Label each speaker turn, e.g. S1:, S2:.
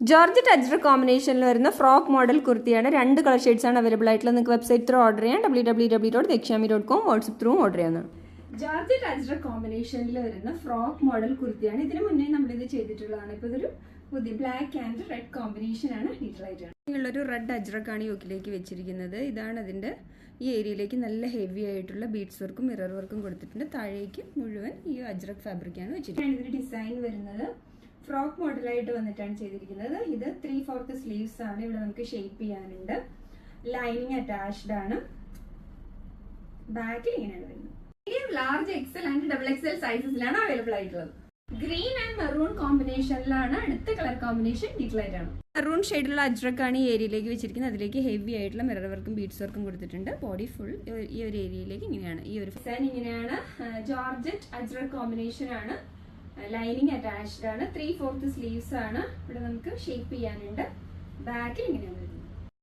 S1: Georgette ajrakh കോമ്പിനേഷനിൽ വരുന്ന frock model കുർത്തിയാണ്. രണ്ട് കളർ ഷെയ്ഡ്സ് ആണ് അവൈലബിൾ ആയിട്ടുള്ളത്. നിങ്ങൾക്ക് വെബ്സൈറ്റ് ത്രൂ ഓർഡർ ചെയ്യാം. W W W dot Dakshyami dot com WhatsApp through order ചെയ്യാവുന്നതാണ്. ജോർജറ്റ് അജ്ര കോമ്പിനേഷനിൽ വരുന്ന ഫ്രോക്ക് മോഡൽ കുർത്തിയാണ്. ഇതിനു മുന്നേ നമ്മളിത് ചെയ്തിട്ടുള്ളതാണ്. ഇപ്പോൾ ഇതൊരു പുതിയ ബ്ലാക്ക് ആൻഡ് റെഡ് കോമ്പിനേഷൻ ആണ് ഡീറ്റെയിൽ ആയിട്ട് നിങ്ങളൊരു റെഡ് അജ്രക്കാണ് യോക്കിലേക്ക് വെച്ചിരിക്കുന്നത്. ഇതാണ് അതിന്റെ ഈ ഏരിയയിലേക്ക് നല്ല ഹെവി ആയിട്ടുള്ള ബീഡ്സ് വർക്കും മിറർ വർക്കും കൊടുത്തിട്ടുണ്ട്. താഴേക്ക് മുഴുവൻ ഈ അജ്രക് ഫാബ്രിക്കാണ് വെച്ചിരിക്കുന്നത്. ഇതിന്റെ ഡിസൈൻ വരുന്നത് ഫ്രോക്ക് മോഡലായിട്ട് വന്നിട്ടാണ് ചെയ്തിരിക്കുന്നത്. ഇത് ത്രീ ഫോർത്ത് സ്ലീവ്സ് ആണ്. ഇവിടെ നമുക്ക് ഷെയ്പ്പ് ചെയ്യാനുണ്ട്. ലൈനിങ് അറ്റാച്ച്ഡ് ആണ്. ബാക്കിൽ ഇങ്ങനെയാണ് വരുന്നത്. Medium large XL and double XL സൈസസിലാണ് available ആയിട്ടുള്ളത്. ഗ്രീൻ ആൻഡ് മെറൂൺ കോമ്പിനേഷനിലാണ് അടുത്ത കളർ കോമ്പിനേഷൻ ഡീറ്റെയിൽ ആണ്. മെറൂൺ ഷെയ്ഡുള്ള അജ്രക്കാണ് ഈ ഏരിയയിലേക്ക് വെച്ചിരിക്കുന്നത്. അതിലേക്ക് ഹെവി ആയിട്ടുള്ള മിറർ വർക്കും ബീഡ്സ് വർക്കും കൊടുത്തിട്ടുണ്ട്. ബോഡി ഫുൾ ഈ ഒരു ഏരിയയിലേക്ക് ഇങ്ങനെയാണ്. ഈ ഒരു ഡിസൈൻ ഇങ്ങനെയാണ്. ജോർജറ്റ് അജ്രക് കോമ്പിനേഷൻ ആണ്. ലൈനിങ് അറ്റാച്ച്ഡ് ആണ്. ത്രീ ഫോർത്ത് സ്ലീവ്സ് ആണ്. ഇവിടെ നമുക്ക് ഷേപ്പ് ചെയ്യാനുണ്ട്. ബാക്കിൽ ഇങ്ങനെ വരുന്നത്